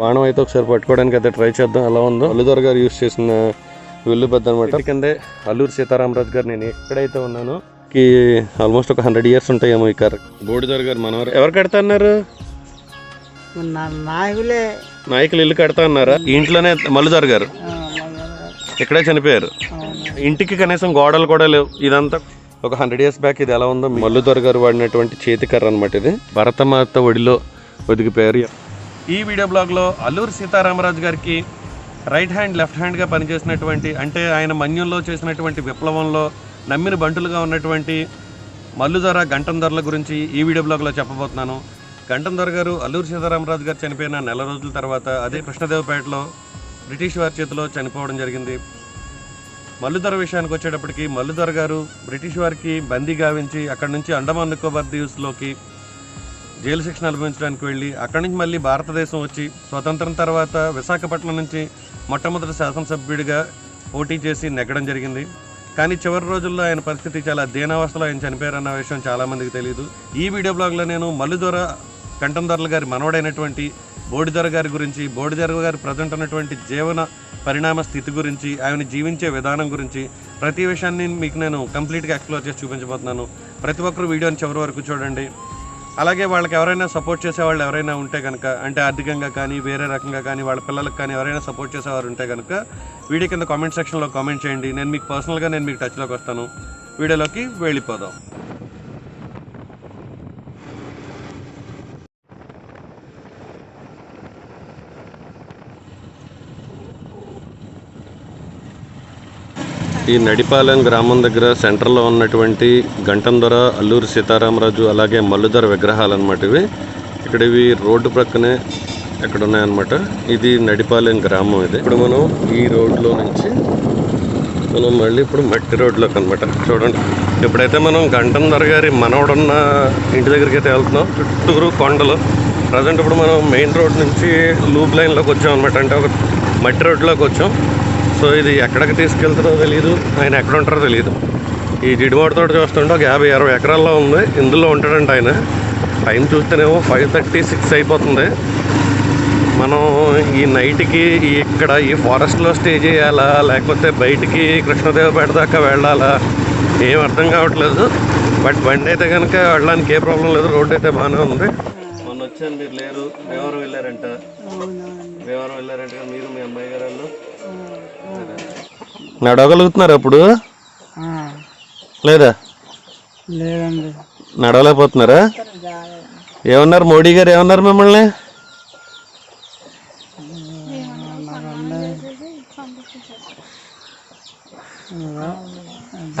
బాణం అయితే ఒకసారి పట్టుకోవడానికి అయితే ట్రై చేద్దాం. ఎలా ఉందో? అల్లుదొర గారు యూస్ చేసిన విల్లు పెద్ద అనమాట కిందే అల్లూరు సీతారామరాజు గారు నేను ఎక్కడైతే ఉన్నానో కి ఆల్మోస్ట్ ఒక హండ్రెడ్ ఇయర్స్ ఉంటాయేమో ఈ కార్. బోడిదొర గారు మనవారు. ఎవరు కడతా అన్నారు? నా నాయకులే. నాయకులు ఇల్లు కడతా అన్నారా? ఈ ఇంట్లోనే మల్లుదొర గారు. ఇక్కడే చనిపోయారు. ఇంటికి కనీసం గోడలు కూడా లేవు. ఇదంతా ఒక హండ్రెడ్ ఇయర్స్ బ్యాక్ ఇది ఎలా ఉందో మల్లుదొర గారు వాడినటువంటి చేతికర్ర అనమాట ఇది. భరతమాత ఒడిలో ఒదిగిపోయారు. ఈ వీడియో బ్లాగ్లో అల్లూరి సీతారామరాజు గారికి రైట్ హ్యాండ్ లెఫ్ట్ హ్యాండ్గా పనిచేసినటువంటి అంటే ఆయన మన్యంలో చేసినటువంటి విప్లవంలో నమ్మిన బంటులుగా ఉన్నటువంటి మల్లుదొర గంటంధరల గురించి ఈ వీడియో బ్లాగ్లో చెప్పబోతున్నాను. గంటంధర గారు అల్లూరి సీతారామరాజు గారు చనిపోయిన నెల రోజుల తర్వాత అదే కృష్ణదేవపేటలో బ్రిటిష్ వారి చేతిలో చనిపోవడం జరిగింది. మల్లుధర విషయానికి వచ్చేటప్పటికి మల్లుధర గారు బ్రిటిష్ వారికి బందీ గావించి అక్కడి నుంచి అండమాన్ నికోబార్ దీవ్స్లోకి జైలు శిక్షణ అనుభవించడానికి వెళ్ళి అక్కడి నుంచి మళ్ళీ భారతదేశం వచ్చి స్వతంత్రం తర్వాత విశాఖపట్నం నుంచి మొట్టమొదటి శాసనసభ్యుడిగా పోటీ చేసి నెగ్గడం జరిగింది. కానీ చివరి రోజుల్లో ఆయన పరిస్థితి చాలా దీనావస్థలో ఆయన చనిపోయారన్న విషయం చాలామందికి తెలియదు ఈ వీడియో బ్లాగ్లో నేను మల్లుదొర కంటందొరల గారి మనవడైనటువంటి బోడిదొర గారి గురించి బోడిదొర గారి ప్రజెంట్ ఉన్నటువంటి జీవన పరిణామ స్థితి గురించి ఆయన జీవించే విధానం గురించి ప్రతి విషయాన్ని మీకు నేను కంప్లీట్గా ఎక్స్ప్లోర్ చేసి చూపించబోతున్నాను. ప్రతి ఒక్కరు వీడియోని చివరి వరకు చూడండి. అలాగే వాళ్ళకి ఎవరైనా సపోర్ట్ చేసేవాళ్ళు ఎవరైనా ఉంటే కనుక అంటే ఆర్థికంగా కానీ వేరే రకంగా కానీ వాళ్ళ పిల్లలకు కానీ ఎవరైనా సపోర్ట్ చేసేవారు ఉంటే కనుక వీడియో కింద కామెంట్ సెక్షన్లో కామెంట్ చేయండి. నేను మీకు పర్సనల్గా నేను మీకు టచ్లోకి వస్తాను. వీడియోలోకి వెళ్ళిపోదాం. ఈ నడిపాలెం గ్రామం దగ్గర సెంటర్లో ఉన్నటువంటి గంటందొర అల్లూరి సీతారామరాజు అలాగే మల్లుధర విగ్రహాలు అనమాట ఇవి. ఇక్కడ ఇవి రోడ్డు ప్రక్కనే ఎక్కడ ఉన్నాయన్నమాట ఇది నడిపాలెం గ్రామం ఇది. ఇప్పుడు మనం ఈ రోడ్లో నుంచి మనం మళ్ళీ ఇప్పుడు మట్టి రోడ్లోకి అనమాట చూడండి. ఇప్పుడైతే మనం గంటందొర గారి మనవడున్న ఇంటి దగ్గరికి అయితే వెళ్తున్నాం చుట్టూరు కొండలు. ప్రజెంట్ ఇప్పుడు మనం మెయిన్ రోడ్ నుంచి లూప్ లైన్లోకి వచ్చాం అనమాట అంటే ఒక మట్టి రోడ్లోకి వచ్చాం. సో ఇది ఎక్కడికి తీసుకెళ్తారో తెలియదు ఆయన ఎక్కడ ఉంటారో తెలియదు ఈ జిడిమాడి తోట చూస్తుంటే ఒక యాభై అరవై ఎకరాల్లో ఉంది ఇందులో ఉంటాడంట ఆయన. టైం చూస్తేనేమో ఫైవ్ థర్టీ సిక్స్ అయిపోతుంది. మనం ఈ నైట్కి ఈ ఇక్కడ ఈ ఫారెస్ట్లో స్టే చేయాలా లేకపోతే బయటికి కృష్ణదేవపేట దాకా వెళ్ళాలా ఏం అర్థం కావట్లేదు. బట్ బండి అయితే కనుక వెళ్ళడానికి ఏ ప్రాబ్లం లేదు రోడ్ అయితే బాగానే ఉంది. మొన్న వచ్చాను మీరు లేరు. భీమవరం వెళ్ళారంట. భీమవరం వెళ్ళారంట మీరు మీ అమ్మాయి గారు వాళ్ళు నడవగలుగుతున్నారు అప్పుడు? లేదా? లేదండి. నడవలేకపోతున్నారా? ఏమన్నారు మోడీ గారు? ఏమన్నారు మిమ్మల్ని?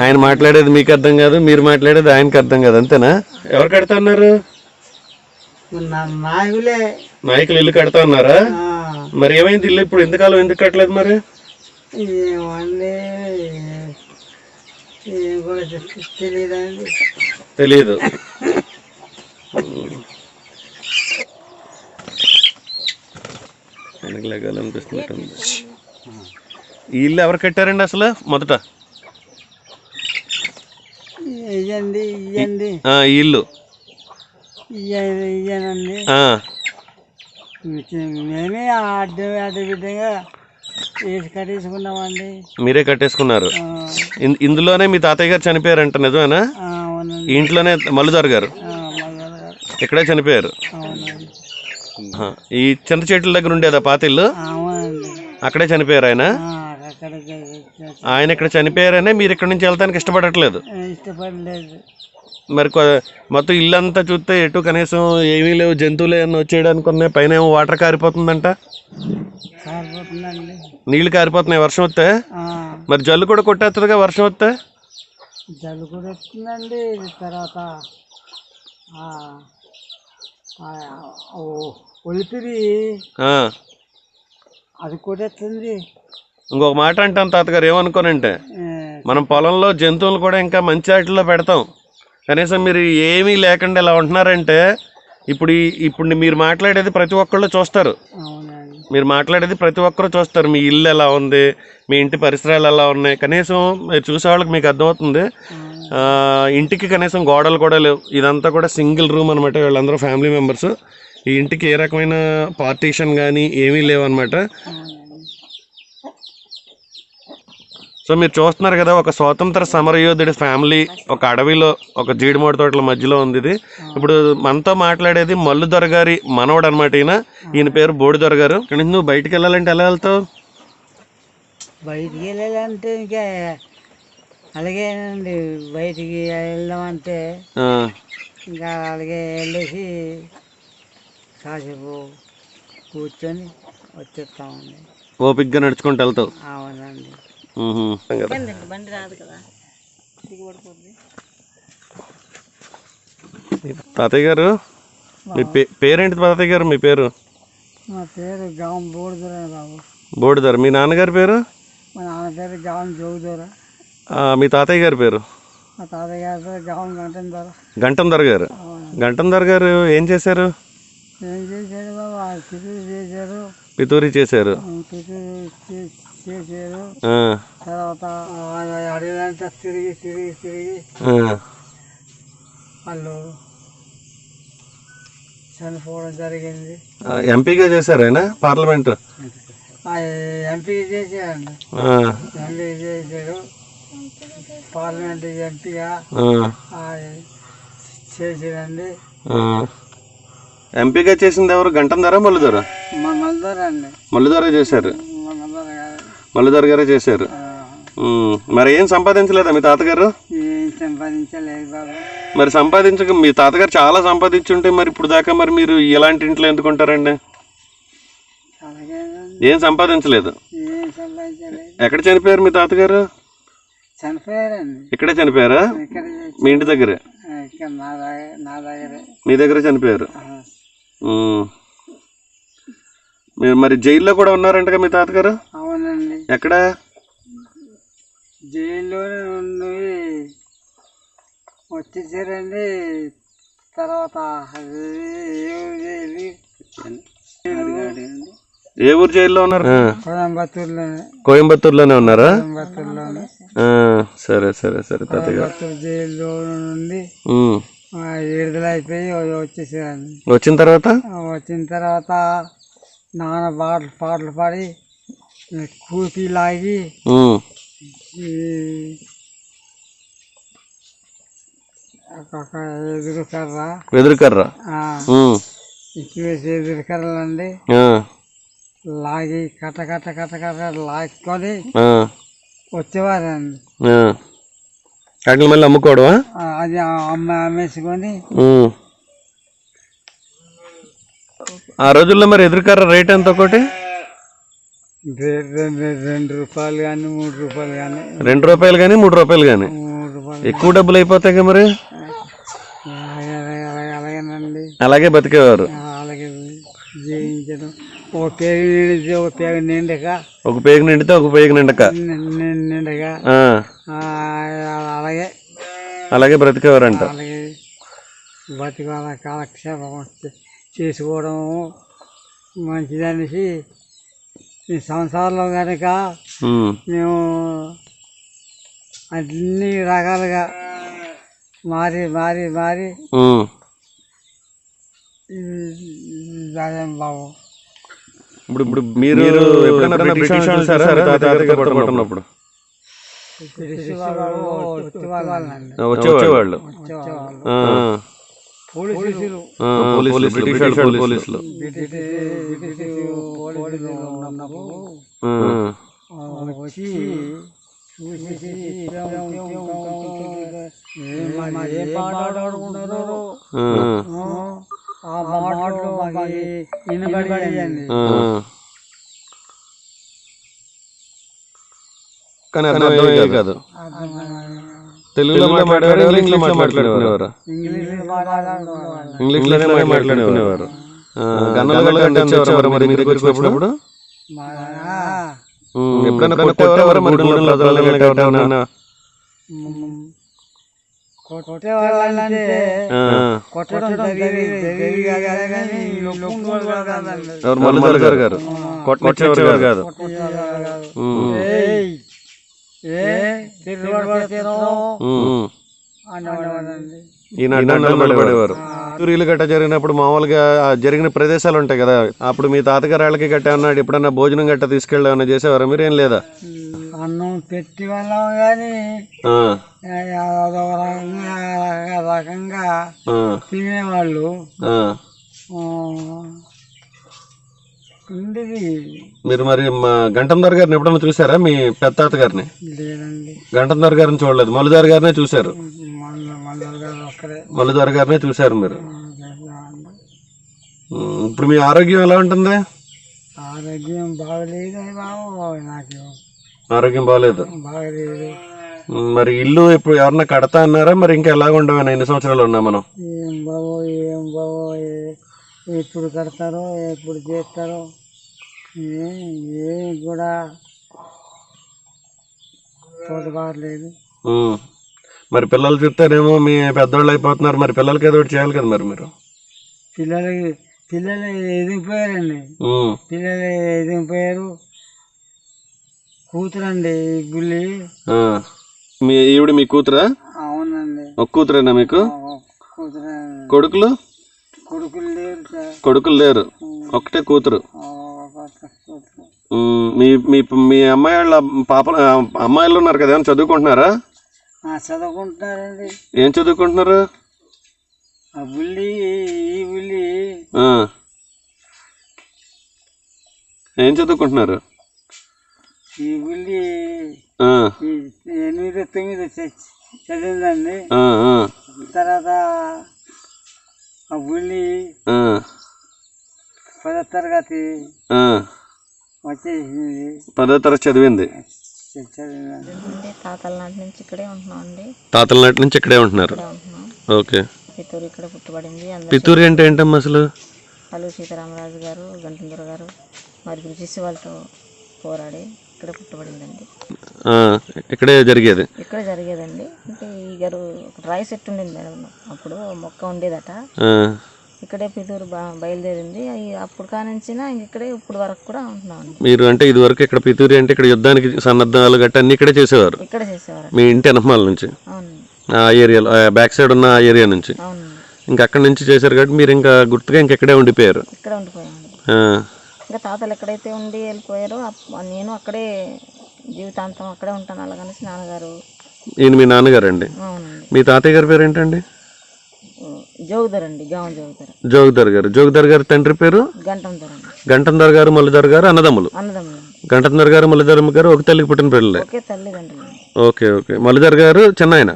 ఆయన మాట్లాడేది మీకు అర్థం కాదు మీరు మాట్లాడేది ఆయనకి అర్థం కాదు అంతేనా? ఎవరు కడతా అన్నారు నా నాయకులే. నాయకులు ఇల్లు కడతా ఉన్నారా? మరి ఏమైంది ఇల్లు ఇప్పుడు? ఎంతకాలం ఎందుకు కట్టలేదు మరి? ఏమండి? ఏం కూడా తె- తెలియదండి తెలియదు ఈ ఇల్లు ఎవరు కట్టారండి అసలు? మొదట? ఇయ్యండి ఇయ్యండి. ఆ, ఈ ఇల్లు. ఇయ్యనండి. మేమే అడ్డం అడ్డబిడ్డగా వేసి కట్టేసుకున్నామండి. మీరే కట్టేసుకున్నారు. ఇందులోనే మీ తాతయ్య గారు చనిపోయారంట నిజమేనా? ఇంట్లోనే మల్లుదారు గారు? ఇక్కడే చనిపోయారు. ఈ చింత చెట్ల దగ్గర ఉండేదా పాత ఇల్లు? అవునండి. అక్కడే చనిపోయారు ఆయన? ఆయన ఇక్కడ చనిపోయారనే మీరు ఇక్కడ నుంచి వెళ్తానికి ఇష్టపడట్లేదు? ఇష్టపడలేదు. మరి మొత్తం ఇల్లంతా చూస్తే ఎటు కనీసం ఏమీ లేవు జంతువులు ఏమన్నా వచ్చేయడానికి ఉన్నాయి పైన ఏమో వాటర్ కారిపోతుందంట. నీళ్ళు కారిపోతున్నాయి వర్షం వస్తే? మరి జల్లు కూడా కొట్టేస్తుందిగా వర్షం వస్తే? జల్లు కూడా వస్తుందండి తర్వాత ఒలిపిరి. అది కూడా వస్తుంది ఇంకొక మాట అంటాను తాతగారు ఏమనుకోనంటే మనం పొలంలో జంతువులు కూడా ఇంకా మంచి వాటిలో పెడతాం. కనీసం మీరు ఏమీ లేకుండా ఇలా ఉంటున్నారంటే ఇప్పుడు ఇప్పుడు మీరు మాట్లాడేది ప్రతి ఒక్కళ్ళు చూస్తారు. మీరు మాట్లాడేది ప్రతి ఒక్కరు చూస్తారు. మీ ఇల్లు ఎలా ఉంది మీ ఇంటి పరిసరాలు ఎలా ఉన్నాయి. కనీసం మీరు చూసేవాళ్ళకి మీకు అర్థమవుతుంది. ఇంటికి కనీసం గోడలు కూడా లేవు. ఇదంతా కూడా సింగిల్ రూమ్ అనమాట వీళ్ళందరూ ఫ్యామిలీ మెంబర్స్. ఈ ఇంటికి ఏ రకమైన పార్టీషన్ కానీ ఏమీ లేవన్నమాట అవునండి సో మీరు చూస్తున్నారు కదా ఒక స్వాతంత్ర సమరయోధుడి ఫ్యామిలీ ఒక అడవిలో ఒక జీడిమోడి తోటల మధ్యలో ఉంది ఇది. ఇప్పుడు మనతో మాట్లాడేది మల్లు దొర గారి మనవడు అనమాట ఈయన. ఈయన పేరు బోడి దొర గారు. ఇక్కడ నుంచి నువ్వు బయటికి వెళ్ళాలంటే ఎలా వెళ్తావు? బయటికి వెళ్ళాలంటే ఇంకా అలాగేనండి బయటికి ఇంకా అలాగే వెళ్ళేసి కాసేపు కూర్చొని వచ్చేస్తామండి. ఓపిగ్గా నడుచుకుంటూ వెళ్తావు. అవునండి. కదా. బండి రాదు కదా. దిగుబడిపోద్ది. తాతయ్య గారు మీ పే- పేరేంటి తాతయ్య గారు మీ పేరు? మా పేరు బోడుదొర బాబు మీ నాన్నగారి పేరు? మా నాన్న పేరు గావం జోగుదొర. ఆ, మీ తాతయ్య గారి పేరు? మా తాతయ్య గారి పేరు గావం గంటం దొర గంటం దొర గారు. అవును గంటం దొర గారు ఏం చేశారు? ఏం చేశారు బాబు? చేశారు. పితూరి చేశారు. పితులు ఆ, తర్వాత అడవిలంతా తిరిగి తిరిగి తిరిగి వాళ్ళు చనిపోవడం జరిగింది. ఎంపీగా చేశారు ఆయన పార్లమెంట్? ఆ ఎంపీ చేశారండి. ఆ, ఎంపీ చేశాడు పార్లమెంట్ ఎంపీగా ఆ. ఎంపీగా చేసింది ఎవరు? గంటం ధర మల్లుధర మంగళదొర అండి మల్లుధర చేశారు. గారు మల్లుధర గారే చేశారు. మరి ఏం సంపాదించలేదా మీ తాతగారు? మరి సంపాదించక మీ తాతగారు చాలా సంపాదించుంటే మరి ఇప్పుడు దాకా మరి మీరు ఇలాంటి ఇంట్లో ఎందుకుంటారండి ఏం సంపాదించలేదు. ఎక్కడ చనిపోయారు మీ తాతగారు? ఇక్కడే చనిపోయారా? మీ ఇంటి దగ్గరే? మీ దగ్గర చనిపోయారు. మీరు మరి జైల్లో కూడా ఉన్నారంటగా మీ తాతగారు? అవునండి ఎక్కడ? జైల్లోనే ఉండి వచ్చేసారండి తర్వాత అది ఏ ఊరు జైల్లో ఉన్నారు? కోయంబత్తూరులోనే. కోయంబత్తూరులోనే ఉన్నారా? కోయంబత్తూరులోనే. సరే సరే సరే తాతయ్య గారు. కోయంబత్తూరు జైల్లో నుండి విడుదల అయిపోయి వచ్చేసారండి వచ్చిన తర్వాత? వచ్చిన తర్వాత నాన్న పాటలు పాటలు పాడి కూపి లాగి ఉమ్. ఈ ఒక ఎదురు కర్ర. వెదురు కర్ర. ఆ, ఉమ్. ఇచ్చివేసి లాగి కట్ట కట్ట కట్ట కట్ట లాక్కొని వచ్చేవారండి. వాటిని మళ్ళీ అమ్ముకోవడమా? ఆ, అది అమ్మ అమ్మేసుకొని. ఆ రోజుల్లో మరి ఎదురు కర్ర రేట్ ఎంత ఒకటి రెండు రూపాయలు కానీ మూడు రూపాయలు కానీ రెండు రూపాయలు కానీ మూడు రూపాయలు కానీ ఎక్కువ డబ్బులు అయిపోతాయి కదా మరి? అలాగే అలాగేనండి. బతికేవారు. అలాగే జీవించడం. ఒక పేరు నిండితే ఒక పేరు నిండక. ఒక పేగు నిండితే ఒక పేగు నిండక. అలాగే. అలాగే బ్రతికేవారంట. అలాగే బతికాల కాలక్షేపం చేసుకోవడం మంచిదనేసి ఈ సంసారంలో కనుక. మేము అన్ని రకాలుగా మారి మారి మారి బాబు ఇప్పుడు ఇప్పుడు మీరు ఎప్పుడైనా బ్రిటిష్ చూసారా? పట్టుకున్నప్పుడు వచ్చేవాళ్ళు. వచ్చేవాళ్ళు. పోలీసులు. బ్రిటిష్ వాళ్ళు పోలీసులు. వచ్చి ఏం పాట ఆడుకుంటారో ఆ, ఆ మాటలు మాకు వినబడియండి ఆ. కానీ అర్థమయ్యేది కాదు. తెలుగులో మాట్లాడేవారు ఇంగ్లీష్లో మాట్లాడుకునేవారు. ఇంగ్లీష్ మాట్లాడుకునేవాళ్ళు ఇంగ్లీష్లోనే మాట్లాడుకునేవారు. గన్నలు వచ్చేవారు మరి మరి మీరు దగ్గరికి వచ్చినప్పుడు? మా ఎప్పుడైనా కొట్టేవారు మరి గూడెంలో కాదండి ఎవరు మల్లిదారు గారు? గారు కొట్టనిచ్చేవారు కాదు. నిలబడేవారు గట్ట జరిగినప్పుడు మామూలుగా జరిగిన ప్రదేశాలు ఉంటాయి కదా అప్పుడు మీ తాతగారు వాళ్ళకి గట్ట అన్నాడు ఎప్పుడన్నా భోజనం గట్ట తీసుకెళ్ళి ఏమన్నా చేసేవారా? మీరేం లేదా? అన్నం పెట్టి వెళ్ళాం కానీ రకంగా తినేవాళ్ళు. ఆ. ఆ, ఉండేది మీరు మరి మా గంటందర్ గారిని ఎప్పుడన్నా చూసారా? మీ పెద్ద తాత గారిని గంటందర్ గారిని చూడలేదు. మల్లుదారి గారినే చూశారు. మల్లుదారి గారినే చూశారు మీరు. ఇప్పుడు మీ ఆరోగ్యం ఎలా ఉంటుంది? ఆరోగ్యం బాగలేదు నాకు ఆరోగ్యం బాగాలేదు. మరి ఇల్లు ఇప్పుడు ఎవరన్నా కడతా అన్నారా? మరి ఇంకా ఎలాగ ఉండమని ఎన్ని సంవత్సరాలు ఉన్నా మనం ఏం బాబో ఏం బాబో ఎప్పుడు కడతారో ఎప్పుడు చేస్తారో ఏ ఏం కూడా తోటబారలేదు. మరి పిల్లలు చూస్తేనేమో మీ పెద్దోళ్ళు అయిపోతున్నారు. మరి పిల్లలకి ఏదో ఒకటి చేయాలి కదా మరి మీరు? పిల్లలకి పిల్లలు ఎదిగిపోయారండి. పిల్లలు ఎదిగిపోయారు. కూతురండి బుల్లి. ఆ. మీ ఈవిడ మీ కూతురా? అవునండి. ఒక కూతురేనా మీకు? కూతురు. కొడుకులు? కొడుకులు లేరు సార్ కొడుకులు లేరు. ఒకటే కూతురు. ఆ, ఒక కూతురు. ఉమ్, మీ మీ మీ అమ్మాయి వాళ్ళ పాప అమ్మాయిలు ఉన్నారు కదా ఏమైనా చదువుకుంటున్నారా? ఆ, చదువుకుంటున్నారండి. ఏం చదువుకుంటున్నారు? ఆ బుల్లి ఈ బుల్లి. ఆ. ఏం చదువుకుంటున్నారు? ఈ బుల్లి. ఆ, ఈ ఎనిమిది తొమ్మిది చ- చదివిందండి. ఆ, ఆ, తర్వాత ఆ, పదో తరగతి. వచ్చేసింది పదో తరగతి చదివింది. తాతల నాటి నుంచి ఇక్కడే ఉంటున్నాం అండి. తాతల నాటి నుంచి ఇక్కడే ఉంటున్నారు. ఓకే. పిత్తూరు ఇక్కడ పుట్టబడింది. పితూరి అంటే ఏంటమ్మా అసలు? అల్లు సీతారామరాజు గారు గంటందర గారు మరి బ్రిటిష్ వాళ్ళతో పోరాడి ఇక్కడ పుట్టబడిందండి. ఇక్కడే జరిగేది. ఇక్కడ జరిగేదండి. ఇంకా ఈ గారు ఒక రాయి చెట్టు ఉండింది మేడం. అప్పుడు మొక్క ఉండేదట. ఇక్కడే పితూరు బా బయలుదేరింది. అప్పుడు కానించిన ఇంక ఇక్కడే ఇప్పుడు వరకు కూడా ఉంటున్నామండి. మీరు అంటే ఇది వరకు ఇక్కడ పితూరి అంటే ఇక్కడ యుద్ధానికి సన్నద్ధాలు గట్ట అన్ని ఇక్కడే చేసేవారు. ఇక్కడ చేసేవారు మీ ఇంటి వెనకమాల నుంచి. ఆ ఏరియాలో బ్యాక్ సైడ్ ఉన్న ఆ ఏరియా నుంచి. ఇంకా అక్కడి నుంచి చేశారు కాబట్టి మీరు ఇంకా గుర్తుగా ఇంకెక్కడే ఉండిపోయారు. ఇక్కడ ఉండిపోయామండి. ఆ, ఇంకా తాతలు ఎక్కడైతే ఉండి వెళ్ళిపోయారో నేను అక్కడే జీవితాంతం అక్కడే ఉంటాను. అలాగనేసి నాన్నగారు ఈయన మీ నాన్నగారు అండి మీ తాతయ్య గారి పేరు ఏంటండి జోగుదర్ అండి గావం జోగుదర్ జోగిదర్ గారు. జోగిదర్ గారి తండ్రి పేరు? గంటం ధర అండి. గంటందర్ గారు మల్లిదర్ గారు అన్నదమ్ములు? అన్నదమ్ములు గంటందర్ గారు మల్లిదర్ గారు ఒక తల్లికి పుట్టిన పిల్లలే? Okay okay. మల్లిదర్ గారు చిన్న ఆయన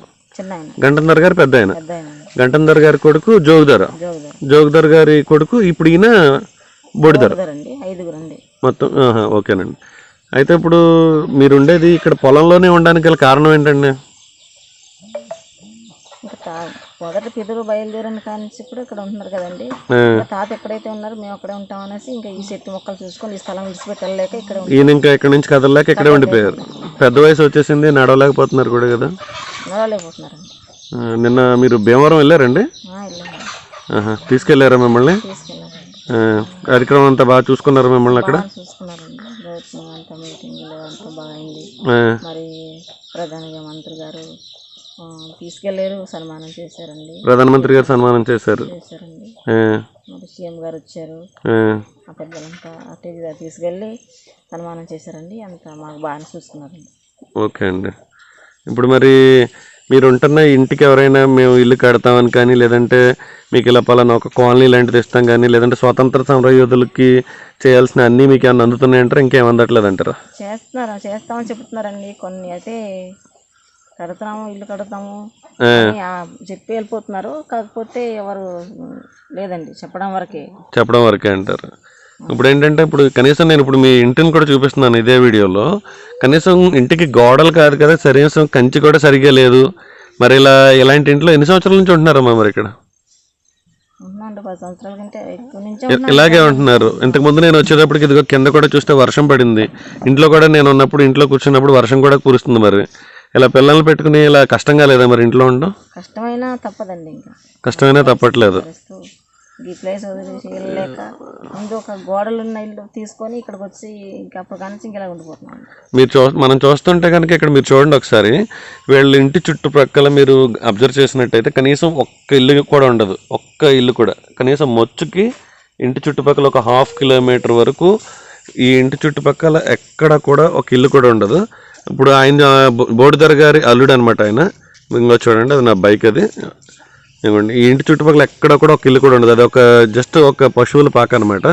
గంటందర్ గారు పెద్ద ఆయన గంటందర్ గారి కొడుకు జోగిదర్ జోగుదర్ జోగిదర్ గారి కొడుకు ఇప్పుడు ఈయన బొడిదర్. అండి ఐదుగురు అండి మొత్తం ఆహా, ఓకేనండి. అయితే ఇప్పుడు మీరు ఉండేది ఇక్కడ పొలంలోనే ఉండడానికి గల కారణం ఏంటండి? ఇంకా తా మొదట పిల్లలు బయలుదేరిన కానించి ఇప్పుడు ఇక్కడ ఉంటున్నారు కదండి. ఆ, ఇంకా తాత ఎక్కడైతే ఉన్నారో మేము అక్కడే ఉంటాం అనేసి ఇంకా ఈ చెట్టు మొక్కలు చూసుకొని ఈ స్థలం విడిచిపెట్టి వెళ్ళలేక ఇక్కడ ఈయన ఇంకా ఇక్కడి నుంచి కదలలేక ఇక్కడే ఉండిపోయారు. పెద్ద వయసు వచ్చేసింది నడవలేకపోతున్నారు కూడా కదా? నడవలేకపోతున్నారండి. ఆ, నిన్న మీరు భీమవరం వెళ్ళారండి? ఆ, ఆహా, తీసుకెళ్ళారా మిమ్మల్ని? తీసుకెళ్ళారండి ఆ, కార్యక్రమం అంతా బాగా చూసుకున్నారు మిమ్మల్ని అక్కడ? చూసుకున్నారండి. అంతా మీటింగ్లో అంతా మరి ప్రధానిగా మంత్రి గారు ఆ, సన్మానం చేశారండి. ప్రధానమంత్రి గారు సన్మానం చేశారు. చేశారండి. ఆ, మరి సీఎం గారు వచ్చారు. ఆ, ఆ పెద్దలంతా అటు ఇటు తీసుకెళ్ళి సన్మానం చేశారండి. అంతా మాకు బాగానే చూసుకున్నారండి. ఓకే అండి. ఇప్పుడు మరి మీరు ఉంటున్న ఇంటికి ఎవరైనా మేము ఇల్లు కడతామని కానీ లేదంటే మీకు ఇలా పలానా ఒక కాలనీ లాంటిది ఇస్తాం కానీ లేదంటే స్వాతంత్ర సమర యోధులకి చేయాల్సిన అన్నీ మీకు ఏమైనా అందుతున్నాయంటారా? ఇంకేం అందట్లేదు అంటారా చేస్తున్నారు? చేస్తామని చెప్తున్నారండి. కొన్ని అయితే కడతాము ఇల్లు కడతాము చెప్పి వెళ్ళిపోతున్నారు. కాకపోతే ఎవరు లేదండి చెప్పడం వరకే. చెప్పడం వరకే అంటారు. ఇప్పుడు ఏంటంటే ఇప్పుడు కనీసం నేను ఇప్పుడు మీ ఇంటిని కూడా చూపిస్తున్నాను ఇదే వీడియోలో. కనీసం ఇంటికి గోడలు కాదు కదా కనీసం కంచి కూడా సరిగ్గా లేదు. మరి ఇలా ఇలాంటి ఇంట్లో ఎన్ని సంవత్సరాల నుంచి ఉంటున్నారమ్మా మరి ఇక్కడ? ఇలాగే ఉంటున్నారు. ఇంతకు ముందు నేను వచ్చేటప్పటికి ఇదిగో కింద కూడా చూస్తే వర్షం పడింది. ఇంట్లో కూడా నేను ఉన్నప్పుడు ఇంట్లో కూర్చున్నప్పుడు వర్షం కూడా కురుస్తుంది మరి. ఇలా పిల్లల్ని పెట్టుకుని ఇలా కష్టంగా లేదా మరి ఇంట్లో ఉండడం? కష్టమైనా తప్పదండి ఇంకా. కష్టమైనా తప్పట్లేదు. ఈ ప్లేస్ వదిలేసి వెళ్ళలేక ముందు ఒక గోడలు ఉన్న ఇల్లు తీసుకొని ఇక్కడికి వచ్చి ఇంకా అప్పుడు కానీ ఇంక ఇలా ఉండిపోతున్నాం. మీరు చూ మనం చూస్తుంటే కనుక ఇక్కడ మీరు చూడండి ఒకసారి. వీళ్ళ ఇంటి చుట్టుప్రక్కల మీరు అబ్జర్వ్ చేసినట్టయితే కనీసం ఒక్క ఇల్లు కూడా ఉండదు. ఒక్క ఇల్లు కూడా. కనీసం మొచ్చుకి ఇంటి చుట్టుపక్కల ఒక హాఫ్ కిలోమీటర్ వరకు ఈ ఇంటి చుట్టుపక్కల ఎక్కడ కూడా ఒక ఇల్లు కూడా ఉండదు. ఇప్పుడు ఆయన బోడిదర్ గారి అల్లుడు అనమాట ఆయన. ఇంకో చూడండి అది నా బైక్ అది. ఇవ్వండి ఈ ఇంటి చుట్టుపక్కల ఎక్కడ కూడా ఒక ఇల్లు కూడా ఉండదు. అది ఒక జస్ట్ ఒక పశువుల పాక అనమాట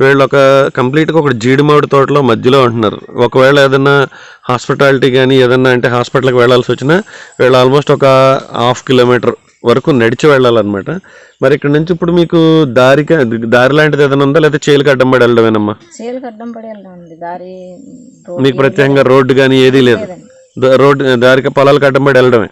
వీళ్ళు ఒక కంప్లీట్గా ఒక జీడి మామిడి తోటలో మధ్యలో ఉంటున్నారు. ఒకవేళ ఏదైనా హాస్పిటాలిటీ కానీ ఏదైనా అంటే హాస్పిటల్కి వెళ్ళాల్సి వచ్చినా వీళ్ళు ఆల్మోస్ట్ ఒక హాఫ్ కిలోమీటర్ వరకు నడిచి వెళ్ళాలన్నమాట. మరి ఇక్కడ నుంచి ఇప్పుడు మీకు దారికి దారి లాంటిది ఏదైనా ఉందా? లేదా చేలుకి అడ్డం పడి వెళ్ళడమేనమ్మా? చేలుకి అడ్డం పడి వెళ్దాం అండి. దారి మీకు ప్రత్యేకంగా రోడ్డు కానీ ఏదీ లేదు. రోడ్డు దారికి పొలాలకు అడ్డం పడి వెళ్ళడమే.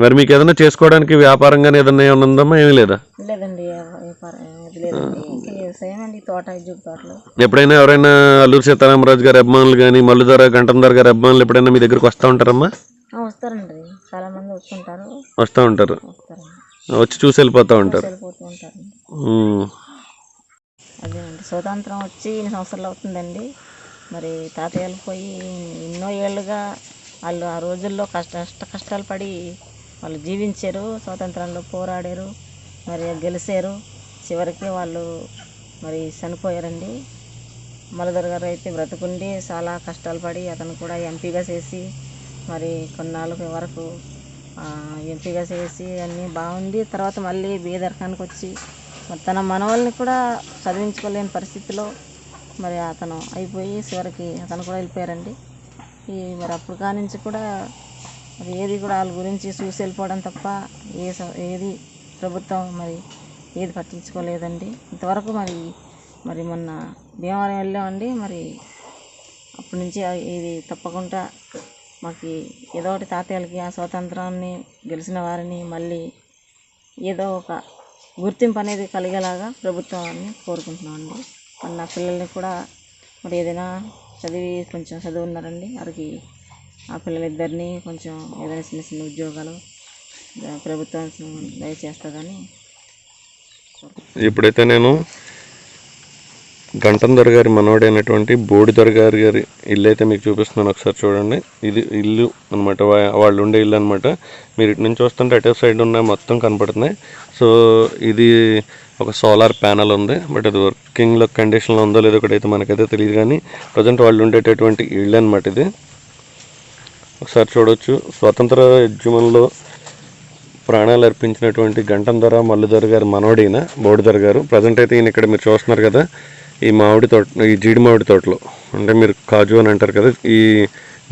మరి మీకు ఏదైనా చేసుకోవడానికి వ్యాపారం కానీ ఏదైనా ఏమైనా ఉందమ్మా? ఏమీ లేదా? లేదండి ఏ- వ్యాపారం అది లేదండి ఇంకా వ్యవసాయం అండి తోట ఇజ్జుడు తోటలు ఎప్పుడైనా ఎవరైనా అల్లూరు సీతారామరాజు గారి అభిమానులు కానీ మల్లుధర గంటంధర గారి అభిమానులు ఎప్పుడైనా మీ దగ్గరికి వస్తూ ఉంటారమ్మా? ఆ, వస్తారండి. చాలా మంది వస్తుంటారు. వస్తూ ఉంటారు. వస్తారండి. వచ్చి చూసి వెళ్ళిపోతూ ఉంటారు. వెళ్ళిపోతూ ఉంటారండి మ్మ్. అదేనండి స్వతంత్రం వచ్చి ఇన్ని సంవత్సరాలు అవుతుందండి. మరి తాతయ్యలు పోయి ఎన్నో ఏళ్ళుగా వాళ్ళు ఆ రోజుల్లో కష్ట కష్ట కష్టాలు పడి వాళ్ళు జీవించారు స్వాతంత్రంలో పోరాడారు మరి గెలిచారు. చివరికి వాళ్ళు మరి చనిపోయారండి. మలదర్ గారు అయితే బ్రతుకుండి చాలా కష్టాలు పడి అతను కూడా ఎంపీగా చేసి మరి కొన్నాళ్ళ వరకు ఎంపీగా చేసి అన్నీ బాగుంది తర్వాత మళ్ళీ బీదర్ఖానికి వచ్చి మరి తన మనవల్ని కూడా చదివించుకోలేని పరిస్థితిలో మరి అతను అయిపోయి చివరికి అతను కూడా వెళ్ళిపోయారండి. ఈ మరి అప్పుడు కానించి కూడా మరి ఏది కూడా వాళ్ళ గురించి చూసి వెళ్ళిపోవడం తప్ప ఏ స- ఏది ప్రభుత్వం మరి ఏది పట్టించుకోలేదండి. ఇంతవరకు మరి మరి మొన్న భీమవరం వెళ్ళామండి. మరి అప్పటి నుంచి ఇది తప్పకుండా మాకు ఏదో ఒకటి తాతయ్యలకి ఆ స్వాతంత్రాన్ని గెలిచిన వారిని మళ్ళీ ఏదో ఒక గుర్తింపు అనేది కలిగేలాగా ప్రభుత్వాన్ని కోరుకుంటున్నామండి. మరి నా పిల్లల్ని కూడా మరి ఏదైనా చదివి కొంచెం చదువున్నారండి. వారికి ఆ పిల్లలిద్దరినీ కొంచెం ఏదైనా చిన్న చిన్న ఉద్యోగాలు ప్రభుత్వం దయచేస్తుందని ఇప్పుడైతే నేను గంటందర్ గారి మనవడైనటువంటి బోడిదర్ గారి గారి ఇల్లు అయితే మీకు చూపిస్తున్నాను ఒకసారి చూడండి. ఇది ఇల్లు అనమాట వాళ్ళు ఉండే ఇల్లు అనమాట మీరు ఇటు నుంచి వస్తుంటే అటే సైడ్ ఉన్న మొత్తం కనపడుతున్నాయి. సో ఇది ఒక సోలార్ ప్యానల్ ఉంది బట్ అది వర్కింగ్లో కండిషన్లో ఉందో లేదో ఒకటైతే మనకైతే తెలియదు కానీ ప్రజెంట్ వాళ్ళు ఉండేటటువంటి ఇళ్ళు అనమాట ఇది. ఒకసారి చూడవచ్చు స్వతంత్ర ఉద్యమంలో ప్రాణాలు అర్పించినటువంటి గంటంధర గారు గారి మనవడైన బోడిధర్ గారు. ప్రజెంట్ అయితే ఈయన ఇక్కడ మీరు చూస్తున్నారు కదా ఈ మామిడి తోట ఈ జీడి మామిడి తోటలో. అంటే మీరు కాజు అని అంటారు కదా ఈ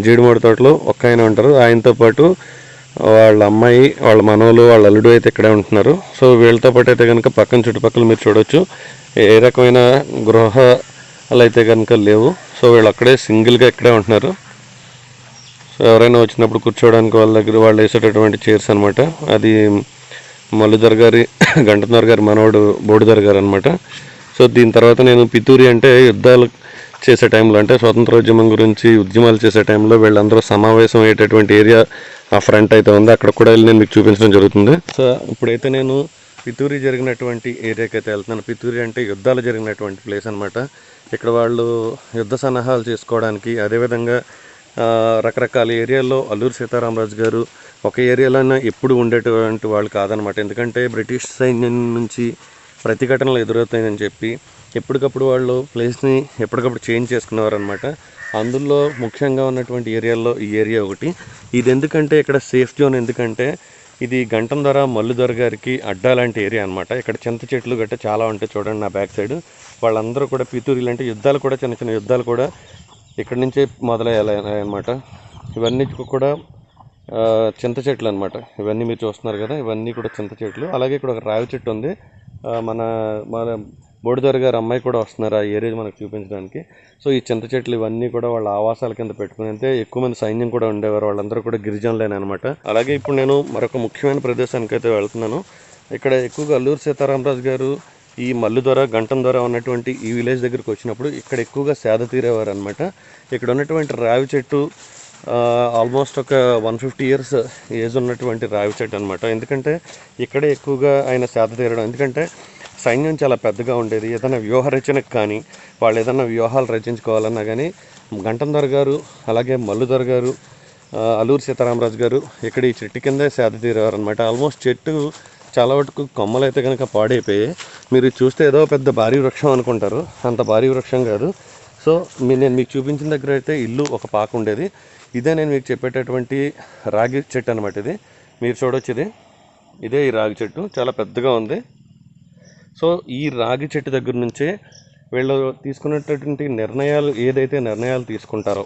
జీడి మామిడి తోటలో ఒక్క ఆయన ఉంటారు. ఆయనతో పాటు వాళ్ళ అమ్మాయి వాళ్ళ మనవలు వాళ్ళ అల్లుడు అయితే ఇక్కడే ఉంటున్నారు. సో వీళ్ళతో పాటు అయితే కనుక పక్కన చుట్టుపక్కల మీరు చూడొచ్చు. ఏ రకమైన గృహాలు అయితే కనుక లేవు. సో వీళ్ళు అక్కడే సింగిల్గా ఇక్కడే ఉంటున్నారు. సో ఎవరైనా వచ్చినప్పుడు కూర్చోవడానికి వాళ్ళ దగ్గర వాళ్ళు వేసేటటువంటి చైర్స్ అనమాట అది మల్లుదర్ గారి గంటధర్ గారి మనవడు బోడిదర్ గారు అనమాట సో దీని తర్వాత నేను పితూరి అంటే యుద్ధాలు చేసే టైంలో అంటే స్వాతంత్రోద్యమం గురించి ఉద్యమాలు చేసే టైంలో వీళ్ళందరూ సమావేశం అయ్యేటటువంటి ఏరియా ఆ ఫ్రంట్ అయితే ఉంది. అక్కడ కూడా వెళ్ళి నేను మీకు చూపించడం జరుగుతుంది. సో ఇప్పుడైతే నేను పితూరి జరిగినటువంటి ఏరియాకి అయితే వెళ్తున్నాను. పితూరి అంటే యుద్ధాలు జరిగినటువంటి ప్లేస్ అనమాట ఇక్కడ వాళ్ళు యుద్ధ సన్నాహాలు చేసుకోవడానికి అదేవిధంగా రకరకాల ఏరియాల్లో అల్లూరు సీతారామరాజు గారు ఒక ఏరియాలో ఎప్పుడు ఉండేటువంటి వాళ్ళు కాదనమాట ఎందుకంటే బ్రిటిష్ సైన్యం నుంచి ప్రతిఘటనలు ఎదురవుతాయని చెప్పి ఎప్పటికప్పుడు వాళ్ళు ప్లేస్ని ఎప్పటికప్పుడు చేంజ్ చేసుకునేవారు అనమాట అందులో ముఖ్యంగా ఉన్నటువంటి ఏరియాల్లో ఈ ఏరియా ఒకటి. ఇది ఎందుకంటే ఇక్కడ సేఫ్ జోన్ ఎందుకంటే ఇది గంటం ద్వారా మల్లుదొర గారికి అడ్డా లాంటి ఏరియా అనమాట ఇక్కడ చింత చెట్లు గట్ట చాలా ఉంటాయి చూడండి నా బ్యాక్ సైడ్ వాళ్ళందరూ కూడా పితూరి లాంటి యుద్ధాలు కూడా చిన్న చిన్న యుద్ధాలు కూడా ఇక్కడ నుంచే మొదలయ్యాయి అనమాట ఇవన్నీ కూడా చింత చెట్లు అనమాట ఇవన్నీ మీరు చూస్తున్నారు కదా ఇవన్నీ కూడా చింత చెట్లు. అలాగే ఇక్కడ ఒక రావి చెట్టు ఉంది. మన మన బోడిదారు గారు అమ్మాయి కూడా వస్తున్నారు ఆ ఏరియా మనకు చూపించడానికి. సో ఈ చింత చెట్లు ఇవన్నీ కూడా వాళ్ళ ఆవాసాల కింద పెట్టుకుని అయితే ఎక్కువ మంది సైన్యం కూడా ఉండేవారు. వాళ్ళందరూ కూడా గిరిజనులేనమాట అలాగే ఇప్పుడు నేను మరొక ముఖ్యమైన ప్రదేశానికి అయితే వెళ్తున్నాను. ఇక్కడ ఎక్కువగా అల్లూరు సీతారామరాజు గారు ఈ మల్లు ద్వారా గంటం ద్వారా ఉన్నటువంటి ఈ విలేజ్ దగ్గరికి వచ్చినప్పుడు ఇక్కడ ఎక్కువగా సేద తీరేవారు అనమాట ఇక్కడ ఉన్నటువంటి రావి చెట్టు ఆల్మోస్ట్ ఒక వన్ ఫిఫ్టీ ఇయర్స్ ఏజ్ ఉన్నటువంటి రావి చెట్టు అనమాట ఎందుకంటే ఇక్కడే ఎక్కువగా ఆయన సేద తీరడం ఎందుకంటే సైన్యం చాలా పెద్దగా ఉండేది. ఏదైనా వ్యూహ రచనకు కానీ వాళ్ళు ఏదైనా వ్యూహాలు రచించుకోవాలన్నా కానీ గంటందర్ గారు అలాగే మల్లుదర్ గారు అల్లూరు సీతారామరాజు గారు ఇక్కడ ఈ చెట్టు కిందే సేద తీరేవారనమాట ఆల్మోస్ట్ చెట్టు చాలా వరకు కొమ్మలు అయితే కనుక పాడైపోయాయి మీరు చూస్తే ఏదో పెద్ద భారీ వృక్షం అనుకుంటారు. అంత భారీ వృక్షం కాదు. సో మీ నేను మీకు చూపించిన దగ్గర అయితే ఇల్లు ఒక పాక ఉండేది. ఇదే నేను మీకు చెప్పేటటువంటి రాగి చెట్టు అనమాట ఇది. మీరు చూడొచ్చు ఇది. ఇదే ఈ రాగి చెట్టు. చాలా పెద్దగా ఉంది. సో ఈ రాగి చెట్టు దగ్గర నుంచే వీళ్ళు తీసుకున్నటువంటి నిర్ణయాలు ఏదైతే నిర్ణయాలు తీసుకుంటారో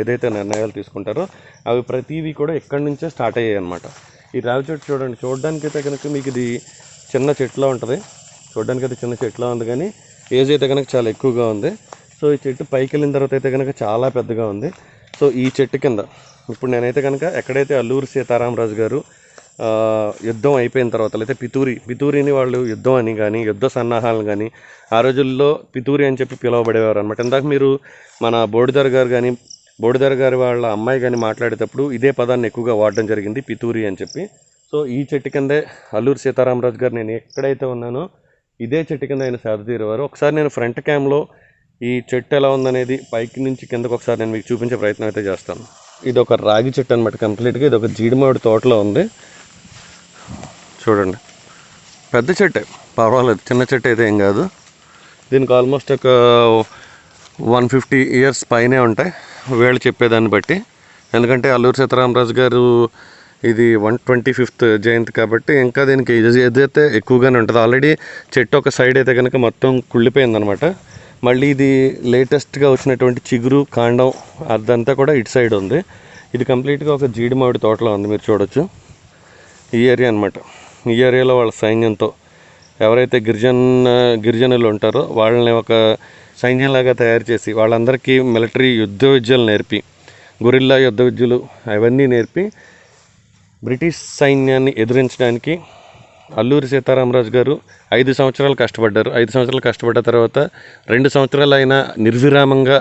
ఏదైతే నిర్ణయాలు తీసుకుంటారో అవి ప్రతివి కూడా ఎక్కడి నుంచే స్టార్ట్ అయ్యాయి అనమాట ఈ రావి చెట్టు చూడండి. చూడడానికి అయితే కనుక మీకు ఇది చిన్న చెట్టులా ఉంటుంది. చూడడానికి అయితే చిన్న చెట్టులా ఉంది కానీ ఏజ్ అయితే కనుక చాలా ఎక్కువగా ఉంది. సో ఈ చెట్టు పైకి వెళ్ళిన తర్వాత అయితే కనుక చాలా పెద్దగా ఉంది. సో ఈ చెట్టు కింద ఇప్పుడు నేనైతే కనుక ఎక్కడైతే అల్లూరు సీతారామరాజు గారు యుద్ధం అయిపోయిన తర్వాత లేకపోతే పితూరి పితూరిని వాళ్ళు యుద్ధం అని కానీ యుద్ధ సన్నాహాలను కానీ ఆ రోజుల్లో పితూరి అని చెప్పి పిలువబడేవారు అనమాట ఇందాక మీరు మన బోడిదర్ గారు కానీ బోడిదర్ గారి వాళ్ళ అమ్మాయి కానీ మాట్లాడేటప్పుడు ఇదే పదాన్ని ఎక్కువగా వాడడం జరిగింది పితూరి అని చెప్పి. సో ఈ చెట్టు కిందే అల్లూరు సీతారామరాజు గారు నేను ఎక్కడైతే ఉన్నానో ఇదే చెట్టు కింద ఆయన సేద తీరేవారు. ఒకసారి నేను ఫ్రంట్ క్యామ్లో ఈ చెట్టు ఎలా ఉందనేది పైకి నుంచి కిందకు ఒకసారి నేను మీకు చూపించే ప్రయత్నం అయితే చేస్తాను. ఇది ఒక రాగి చెట్టు అనమాట కంప్లీట్గా ఇది ఒక జీడిమామిడి తోటలో ఉంది. చూడండి. పెద్ద చెట్టే. పర్వాలేదు. చిన్న చెట్టు అయితే ఏం కాదు. దీనికి ఆల్మోస్ట్ ఒక వన్ ఫిఫ్టీ ఇయర్స్ పైనే ఉంటాయి. వీళ్ళు చెప్పేదాన్ని బట్టి. ఎందుకంటే అల్లూరు సీతారామరాజు గారు ఇది వన్ ట్వంటీ ఫిఫ్త్ జయంతి కాబట్టి ఇంకా దీనికి ఏదైతే ఎక్కువగానే ఉంటుంది. ఆల్రెడీ చెట్టు ఒక సైడ్ అయితే కనుక మొత్తం కుళ్ళిపోయిందనమాట మళ్ళీ ఇది లేటెస్ట్గా వచ్చినటువంటి చిగురు కాండం అదంతా కూడా ఇటు సైడ్ ఉంది. ఇది కంప్లీట్గా ఒక జీడి మామిడి తోటలో ఉంది మీరు చూడొచ్చు. ఈ ఏరియా అనమాట ఈ ఏరియాలో వాళ్ళ సైన్యంతో ఎవరైతే గిరిజన గిరిజనులు ఉంటారో వాళ్ళని ఒక సైన్యంలాగా తయారు చేసి వాళ్ళందరికీ మిలిటరీ యుద్ధ విద్యలు నేర్పి గురిల్లా యుద్ధ విద్యలు అవన్నీ నేర్పి బ్రిటిష్ సైన్యాన్ని ఎదిరించడానికి అల్లూరి సీతారామరాజు గారు ఐదు సంవత్సరాలు కష్టపడ్డారు. ఐదు సంవత్సరాలు కష్టపడ్డ తర్వాత రెండు సంవత్సరాలు ఆయన నిర్విరామంగా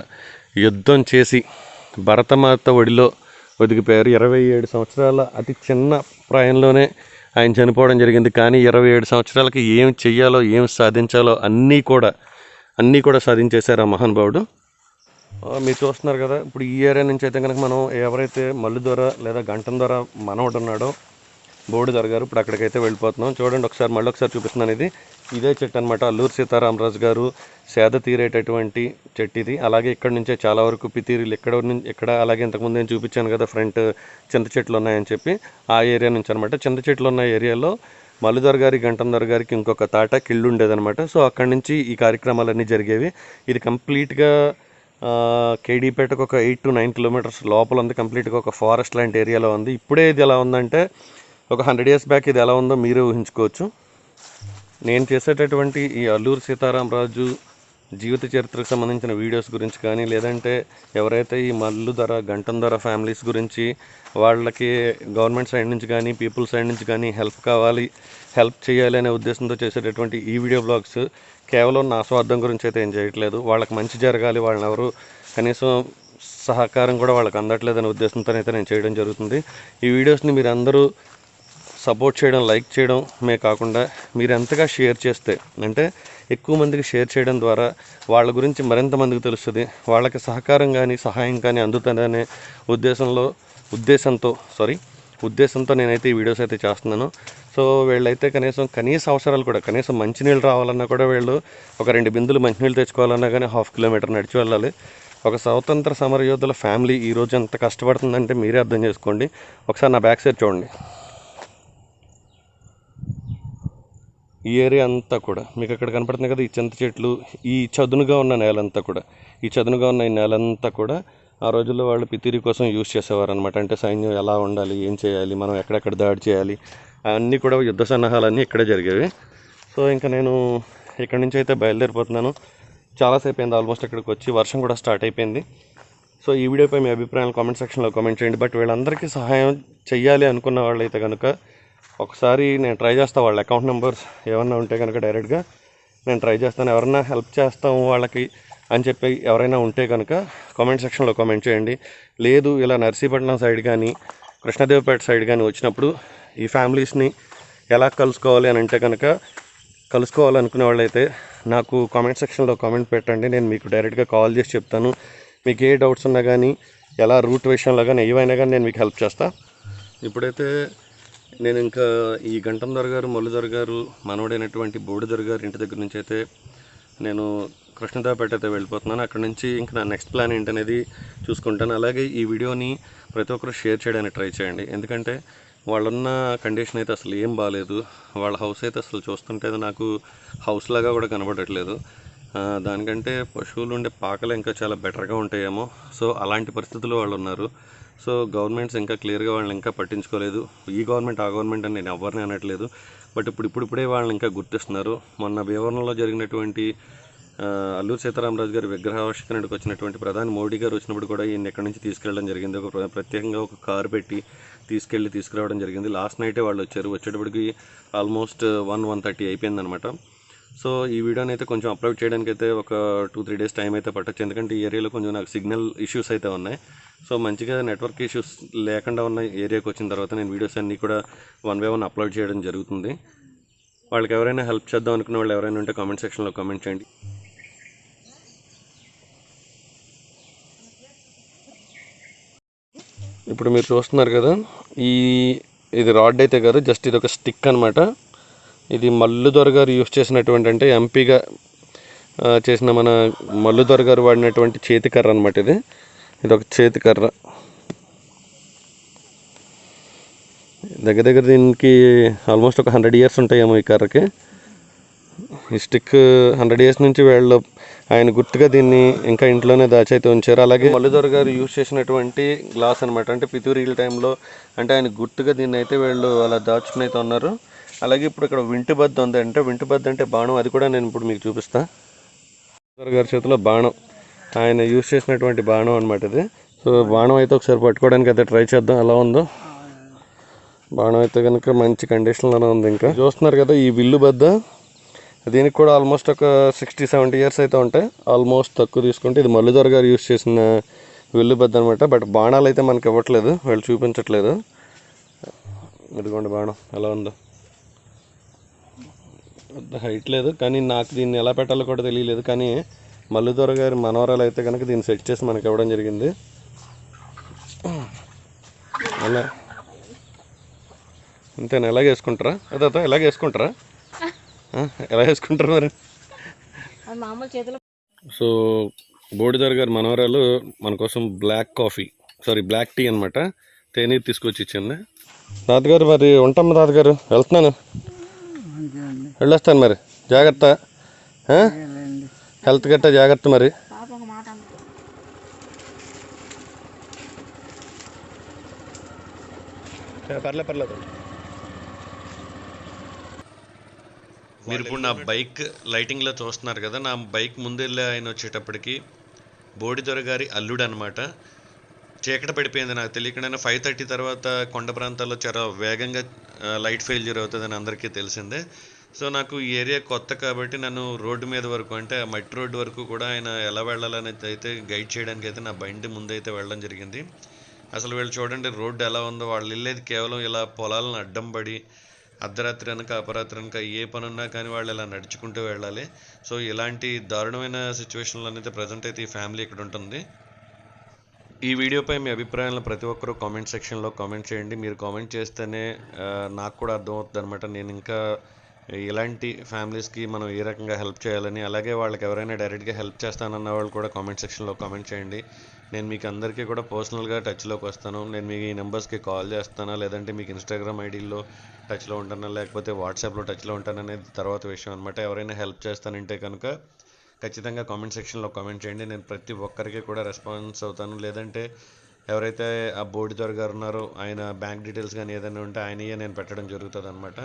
యుద్ధం చేసి భరతమాత ఒడిలో ఒదిగిపోయారు. ఇరవై ఏడు సంవత్సరాల అతి చిన్న ప్రాయంలోనే ఆయన చనిపోవడం జరిగింది. కానీ ఇరవై ఏడు సంవత్సరాలకి ఏం చెయ్యాలో ఏం సాధించాలో అన్నీ కూడా అన్నీ కూడా సాధించేశారు ఆ మహానుభావుడు మీరు చూస్తున్నారు కదా ఇప్పుడు ఈ ఏరియా నుంచి అయితే కనుక మనం ఎవరైతే మల్లు ద్వారా లేదా గంటం ద్వారా మనవడు ఉన్నాడో బోర్డు దొర ఇప్పుడు అక్కడికైతే వెళ్ళిపోతున్నాం. చూడండి ఒకసారి మళ్ళీ ఒకసారి చూపిస్తున్నాను ఇది. ఇదే చెట్టు అనమాట అల్లూరు సీతారామరాజు గారు సేద తీరేటటువంటి చెట్టు ఇది. అలాగే ఇక్కడ నుంచే చాలా వరకు పితీరీలు ఇక్కడ నుంచి ఇక్కడ అలాగే ఇంతకుముందు నేను చూపించాను కదా ఫ్రంట్ చింత చెట్లు ఉన్నాయని చెప్పి ఆ ఏరియా నుంచి అనమాట చింత చెట్లు ఉన్న ఏరియాలో మల్లుదర్ గారి గంటందర్ గారికి ఇంకొక తాట కిళ్ళు ఉండేదనమాట సో అక్కడి నుంచి ఈ కార్యక్రమాలన్నీ జరిగేవి. ఇది కంప్లీట్గా కేడీపేటకు ఒక ఎయిట్ టు నైన్ కిలోమీటర్స్ లోపల ఉంది. కంప్లీట్గా ఒక ఫారెస్ట్ లాంటి ఏరియాలో ఉంది. ఇప్పుడే ఇది ఎలా ఉందంటే ఒక హండ్రెడ్ ఇయర్స్ బ్యాక్ ఇది ఎలా ఉందో మీరే ఊహించుకోవచ్చు. నేను చేసేటటువంటి ఈ అల్లూరు సీతారామరాజు జీవిత చరిత్రకు సంబంధించిన వీడియోస్ గురించి కానీ లేదంటే ఎవరైతే ఈ మల్లు ధర గంటం ధర ఫ్యామిలీస్ గురించి వాళ్ళకి గవర్నమెంట్ సైడ్ నుంచి కానీ పీపుల్ సైడ్ నుంచి కానీ హెల్ప్ కావాలి హెల్ప్ చేయాలి అనే ఉద్దేశంతో చేసేటటువంటి ఈ వీడియో బ్లాగ్స్ కేవలం నా స్వార్థం గురించి అయితే ఏం చేయట్లేదు. వాళ్ళకి మంచి జరగాలి వాళ్ళని ఎవరు కనీసం సహకారం కూడా వాళ్ళకి అందట్లేదనే ఉద్దేశంతో అయితే నేను చేయడం జరుగుతుంది. ఈ వీడియోస్ని మీరు అందరూ సపోర్ట్ చేయడం లైక్ చేయడం మే కాకుండా మీరు ఎంతగా షేర్ చేస్తే అంటే ఎక్కువ మందికి షేర్ చేయడం ద్వారా వాళ్ళ గురించి మరింత మందికి తెలుస్తుంది. వాళ్ళకి సహకారం కానీ సహాయం కానీ అందుతుందనే ఉద్దేశంలో ఉద్దేశంతో సారీ ఉద్దేశంతో నేనైతే ఈ వీడియోస్ అయితే చేస్తున్నాను. సో వీళ్ళైతే కనీసం కనీస అవసరాలు కూడా కనీసం మంచినీళ్ళు రావాలన్నా కూడా వీళ్ళు ఒక రెండు బిందులు మంచినీళ్ళు తెచ్చుకోవాలన్నా కానీ హాఫ్ కిలోమీటర్ నడిచి వెళ్ళాలి. ఒక స్వతంత్ర సమరయోధుల ఫ్యామిలీ ఈ రోజు ఎంత కష్టపడుతుందంటే మీరే అర్థం చేసుకోండి. ఒకసారి నా బ్యాక్ సైడ్ చూడండి. ఈ ఏరియా అంతా కూడా. మీకు అక్కడ కనపడుతుంది కదా ఈ చింత చెట్లు ఈ చదునుగా ఉన్న నేలంతా కూడా. ఈ చదునుగా ఉన్న ఈ నేలంతా కూడా ఆ రోజుల్లో వాళ్ళు పితిరి కోసం యూజ్ చేసేవారు అనమాట అంటే సైన్యం ఎలా ఉండాలి ఏం చేయాలి మనం ఎక్కడెక్కడ దాడి చేయాలి అన్నీ కూడా యుద్ధ సన్నాహాలన్నీ ఇక్కడే జరిగేవి. సో ఇంకా నేను ఇక్కడి నుంచి అయితే బయలుదేరిపోతున్నాను. చాలాసేపు అయింది ఆల్మోస్ట్ ఇక్కడికి వచ్చి వర్షం కూడా స్టార్ట్ అయిపోయింది. సో ఈ వీడియోపై మీ అభిప్రాయాలు కామెంట్ సెక్షన్లో కామెంట్ చేయండి. బట్ వీళ్ళందరికీ సహాయం చేయాలి అనుకున్న వాళ్ళైతే కనుక ఒకసారి నేను ట్రై చేస్తాను వాళ్ళ అకౌంట్ నెంబర్స్ ఏమన్నా ఉంటే కనుక డైరెక్ట్గా నేను ట్రై చేస్తాను. ఎవరన్నా హెల్ప్ చేస్తాం వాళ్ళకి అని చెప్పి ఎవరైనా ఉంటే కనుక కామెంట్ సెక్షన్లో కామెంట్ చేయండి. లేదు ఇలా నర్సీపట్నం సైడ్ కానీ కృష్ణదేవపేట సైడ్ కానీ వచ్చినప్పుడు ఈ ఫ్యామిలీస్ని ఎలా కలుసుకోవాలి అని అంటే కనుక కలుసుకోవాలనుకునే వాళ్ళైతే నాకు కామెంట్ సెక్షన్లో కామెంట్ పెట్టండి. నేను మీకు డైరెక్ట్గా కాల్ చేసి చెప్తాను. మీకు ఏ డౌట్స్ ఉన్నా కానీ ఎలా రూట్ విషయంలో కానీ ఏవైనా కానీ నేను మీకు హెల్ప్ చేస్తాను ఇప్పుడైతే నేను ఇంకా ఈ గంటం గారు మొల్లుదొర గారు మనవడైనటువంటి బోడిదొర గారు ఇంటి దగ్గర నుంచి అయితే నేను కృష్ణదాపేట అయితే వెళ్ళిపోతున్నాను. అక్కడ నుంచి ఇంకా నా నెక్స్ట్ ప్లాన్ ఏంటనేది చూసుకుంటాను. అలాగే ఈ వీడియోని ప్రతి ఒక్కరు షేర్ చేయడానికి ట్రై చేయండి. ఎందుకంటే వాళ్ళున్న కండిషన్ అయితే అసలు ఏం బాగాలేదు వాళ్ళ హౌస్ అయితే అసలు చూస్తుంటే అది నాకు హౌస్ లాగా కూడా కనబడట్లేదు. దానికంటే పశువులు ఉండే పాకలు ఇంకా చాలా బెటర్గా ఉంటాయేమో. సో అలాంటి పరిస్థితుల్లో వాళ్ళు ఉన్నారు సో గవర్నమెంట్స్ ఇంకా క్లియర్గా వాళ్ళని ఇంకా పట్టించుకోలేదు. ఈ గవర్నమెంట్ ఆ గవర్నమెంట్ అని నేను ఎవరిని అనట్లేదు. బట్ ఇప్పుడు ఇప్పుడిప్పుడే వాళ్ళని ఇంకా గుర్తిస్తున్నారు. మొన్న భీవరంలో జరిగినటువంటి అల్లూరు సీతారామరాజు గారి విగ్రహావిష్కరణకు వచ్చినటువంటి ప్రధాని మోడీ గారు వచ్చినప్పుడు కూడా ఈయన ఎక్కడి నుంచి తీసుకెళ్ళడం జరిగింది. ఒక ప్రత్యేకంగా ఒక కారు పెట్టి తీసుకెళ్ళి తీసుకురావడం జరిగింది. లాస్ట్ నైటే వాళ్ళు వచ్చారు. వచ్చేటప్పటికి ఆల్మోస్ట్ వన్ వన్ థర్టీ అయిపోయిందనమాట సో ఈ వీడియోని అయితే కొంచెం అప్లోడ్ చేయడానికి అయితే ఒక టూ త్రీ డేస్ టైం అయితే పట్టచ్చు. ఎందుకంటే ఈ ఏరియాలో కొంచెం నాకు సిగ్నల్ ఇష్యూస్ అయితే ఉన్నాయి. సో మంచిగా నెట్వర్క్ ఇష్యూస్ లేకుండా ఉన్న ఏరియాకి వచ్చిన తర్వాత నేను వీడియోస్ అన్నీ కూడా వన్ బై వన్ అప్లోడ్ చేయడం జరుగుతుంది. వాళ్ళకి ఎవరైనా హెల్ప్ చేద్దాం అనుకున్న వాళ్ళు ఎవరైనా ఉంటే కామెంట్ సెక్షన్లో కామెంట్ చేయండి. ఇప్పుడు మీరు చూస్తున్నారు కదా ఈ ఇది రాడ్ అయితే కాదు జస్ట్ ఇది ఒక స్టిక్ అనమాట ఇది మల్లుదొర గారు యూస్ చేసినటువంటి అంటే ఎంపీగా చేసిన మన మల్లుదొర గారు వాడినటువంటి చేతికర్ర అనమాట ఇది. ఇది ఒక చేతికర్ర. దగ్గర దగ్గర దీనికి ఆల్మోస్ట్ ఒక హండ్రెడ్ ఇయర్స్ ఉంటాయేమో ఈ కర్రకి. ఈ స్టిక్ హండ్రెడ్ ఇయర్స్ నుంచి వీళ్ళు ఆయన గుర్తుగా దీన్ని ఇంకా ఇంట్లోనే దాచైతే ఉంచారు. అలాగే మల్లుదొర గారు యూజ్ చేసినటువంటి గ్లాస్ అనమాట అంటే పితూరీల టైంలో అంటే ఆయన గుర్తుగా దీన్ని అయితే వీళ్ళు అలా దాచుకుని అయితే ఉన్నారు. అలాగే ఇప్పుడు ఇక్కడ వింటి బద్ద ఉంది అంటే వింటి బద్ద అంటే బాణం అది కూడా నేను ఇప్పుడు మీకు చూపిస్తా. మల్లుదొర గారి చేతిలో బాణం. ఆయన యూజ్ చేసినటువంటి బాణం అనమాట ఇది. సో బాణం అయితే ఒకసారి పట్టుకోవడానికి అయితే ట్రై చేద్దాం ఎలా ఉందో. బాణం అయితే కనుక మంచి కండిషన్లోనే ఉంది ఇంకా. చూస్తున్నారు కదా ఈ విల్లు బద్ద. దీనికి కూడా ఆల్మోస్ట్ ఒక సిక్స్టీ సెవెంటీ ఇయర్స్ అయితే ఉంటాయి. ఆల్మోస్ట్ తక్కువ తీసుకుంటే ఇది మల్లుదొర గారు యూస్ చేసిన విల్లు బద్ద అనమాట బట్ బాణాలు అయితే మనకి ఇవ్వట్లేదు వాళ్ళు చూపించట్లేదు. ఇదిగోండి బాణం ఎలా ఉందో. పెద్ద హైట్ లేదు కానీ నాకు దీన్ని ఎలా పెట్టాలో కూడా తెలియలేదు. కానీ మల్లుదొర గారి మనవరాలు అయితే కనుక దీన్ని సెట్ చేసి మనకి ఇవ్వడం జరిగింది. అలా. అంతేనా? ఎలాగ వేసుకుంటారా అదే ఎలాగ వేసుకుంటారా ఎలా వేసుకుంటారు మరి? అది మామూలు చేతిలో సో బోడిదర్ గారి మనవరాలు మన కోసం black coffee sorry black tea అనమాట తేనీరు తీసుకొచ్చి ఇచ్చింది. తాతగారు మరి ఉంటాం తాతగారు. వెళ్తున్నాను. వెళ్ళొస్తాను మరి. జాగ్రత్త. హెల్త్ గట్ట జాగ్రత్త మరి. పర్లే పర్లేదు మీరు ఇప్పుడు నా బైక్ లైటింగ్లో చూస్తున్నారు కదా నా బైక్ ముందెళ్ళే ఆయన వచ్చేటప్పటికి బోడిదొర గారి అల్లుడు అనమాట చీకట పడిపోయింది నాకు తెలియకుండా ఫైవ్ థర్టీ తర్వాత కొండ ప్రాంతాల్లో చాలా వేగంగా లైట్ ఫెయిల్యూర్ అవుతుందని అందరికీ తెలిసిందే. సో నాకు ఈ ఏరియా కొత్త కాబట్టి నన్ను రోడ్డు మీద వరకు అంటే ఆ మట్టి రోడ్డు వరకు కూడా ఆయన ఎలా వెళ్ళాలని అయితే గైడ్ చేయడానికి అయితే నా బండి ముందైతే వెళ్ళడం జరిగింది. అసలు వీళ్ళు చూడండి రోడ్డు ఎలా ఉందో వాళ్ళు వెళ్ళేది కేవలం ఇలా పొలాలను అడ్డం పడి అర్ధరాత్రి అనక అపరాత్రి అనక ఏ పని ఉన్నా కానీ వాళ్ళు ఇలా నడుచుకుంటూ వెళ్ళాలి. సో ఇలాంటి దారుణమైన సిచ్యువేషన్లో అయితే ప్రజెంట్ అయితే ఈ ఫ్యామిలీ ఇక్కడ ఉంటుంది. ఈ వీడియోపై మీ అభిప్రాయాలను ప్రతి ఒక్కరూ కామెంట్ సెక్షన్లో కామెంట్ చేయండి. మీరు కామెంట్ చేస్తేనే నాకు కూడా అర్థమవుతుంది అనమాట నేను ఇంకా ఇలాంటి ఫ్యామిలీస్కి మనం ఏ రకంగా హెల్ప్ చేయాలని అలాగే వాళ్ళకి ఎవరైనా డైరెక్ట్గా హెల్ప్ చేస్తానన్న వాళ్ళు కూడా కామెంట్ సెక్షన్లో కామెంట్ చేయండి. నేను మీకు అందరికీ కూడా పర్సనల్గా టచ్లోకి వస్తాను. నేను మీ ఈ నెంబర్స్కి కాల్ చేస్తానా లేదంటే మీకు ఇన్స్టాగ్రామ్ ఐడీల్లో టచ్లో ఉంటానా లేకపోతే వాట్సాప్లో టచ్లో ఉంటాననేది తర్వాత విషయం అనమాట ఎవరైనా హెల్ప్ చేస్తానంటే కనుక ఖచ్చితంగా కామెంట్ సెక్షన్లో కామెంట్ చేయండి. నేను ప్రతి ఒక్కరికి కూడా రెస్పాన్స్ అవుతాను. లేదంటే ఎవరైతే ఆ బోర్డు ద్వారా గారు ఉన్నారో ఆయన బ్యాంక్ డీటెయిల్స్ కానీ ఏదైనా ఉంటే ఆయనయే నేను పెట్టడం జరుగుతుంది అనమాట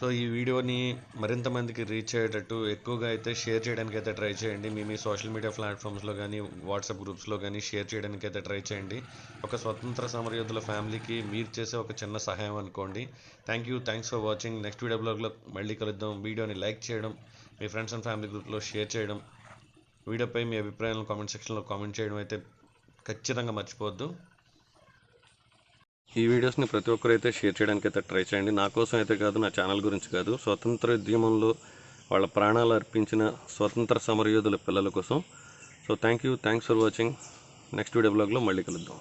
సో ఈ వీడియోని మరింత మందికి రీచ్ అయ్యేటట్టు ఎక్కువగా అయితే షేర్ చేయడానికి అయితే ట్రై చేయండి. మీ మీ సోషల్ మీడియా ప్లాట్ఫామ్స్లో కానీ వాట్సాప్ గ్రూప్స్లో కానీ షేర్ చేయడానికి అయితే ట్రై చేయండి. ఒక స్వతంత్ర సమరయోధుల ఫ్యామిలీకి మీరు చేసే ఒక చిన్న సహాయం అనుకోండి. Thank you thanks for watching next video బ్లాగ్లో మళ్ళీ కలుద్దాం. వీడియోని లైక్ చేయడం మీ ఫ్రెండ్స్ అండ్ ఫ్యామిలీ గ్రూప్లో షేర్ చేయడం వీడియోపై మీ అభిప్రాయాలను కామెంట్ సెక్షన్లో కామెంట్ చేయడం అయితే ఖచ్చితంగా మర్చిపోవద్దు. ఈ వీడియోస్ని ప్రతి ఒక్కరు అయితే షేర్ చేయడానికి అయితే ట్రై చేయండి. నా కోసం అయితే కాదు నా ఛానల్ గురించి కాదు. స్వతంత్ర ఉద్యమంలో వాళ్ళ ప్రాణాలు అర్పించిన స్వతంత్ర సమరయోధుల పిల్లల కోసం. So thank you thanks for watching next video బ్లాగ్లో మళ్ళీ కలుద్దాం.